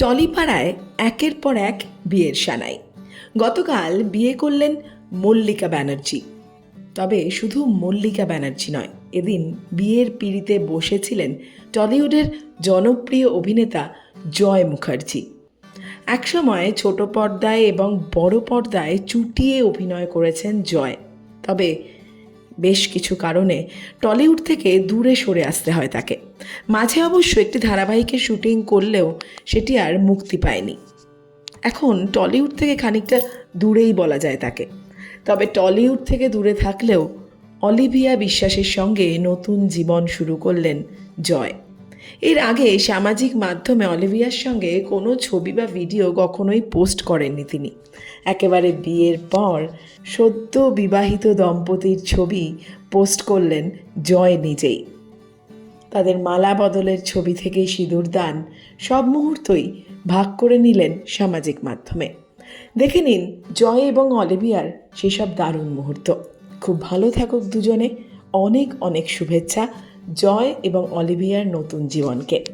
টলিপাড়ায় একের পর এক বিয়ের সানাই। গতকাল বিয়ে করলেন মল্লিকা ব্যানার্জি। তবে শুধু মল্লিকা ব্যানার্জি নয়, এদিন বিয়ের পিড়িতে বসেছিলেন টলিউডের জনপ্রিয় অভিনেতা জয় মুখার্জি। একসময় ছোট পর্দায় এবং বড় পর্দায় চুটিয়ে অভিনয় করেছেন জয়। তবে বেশ কিছু কারণে টলিউড থেকে দূরে সরে আসতে হয় তাকে। মাঝে অবশ্য একটি ধারাবাহিকের শুটিং করলেও সেটি আর মুক্তি পায়নি। এখন টলিউড থেকে খানিকটা দূরেই বলা যায় তাকে। তবে টলিউড থেকে দূরে থাকলেও অলিভিয়া বিশ্বাসের সঙ্গে নতুন জীবন শুরু করলেন জয়। এর আগে সামাজিক মাধ্যমে অলিভিয়ার সঙ্গে কোনো ছবি বা ভিডিও কখনোই পোস্ট করেননি তিনি। একেবারে বিয়ের পর সদ্য বিবাহিত দম্পতির ছবি পোস্ট করলেন জয় নিজেই। তাদের মালা বদলের ছবি থেকে সিঁদুর দান সব মুহূর্তই ভাগ করে নিলেন সামাজিক মাধ্যমে। দেখে নিন, জয় এবং অলিভিয়ার সেসব দারুণ মুহূর্ত। খুব ভালো থাকুক দুজনে। অনেক অনেক শুভেচ্ছা। জয় এবং অলিভিয়ার নতুন জীবনকে।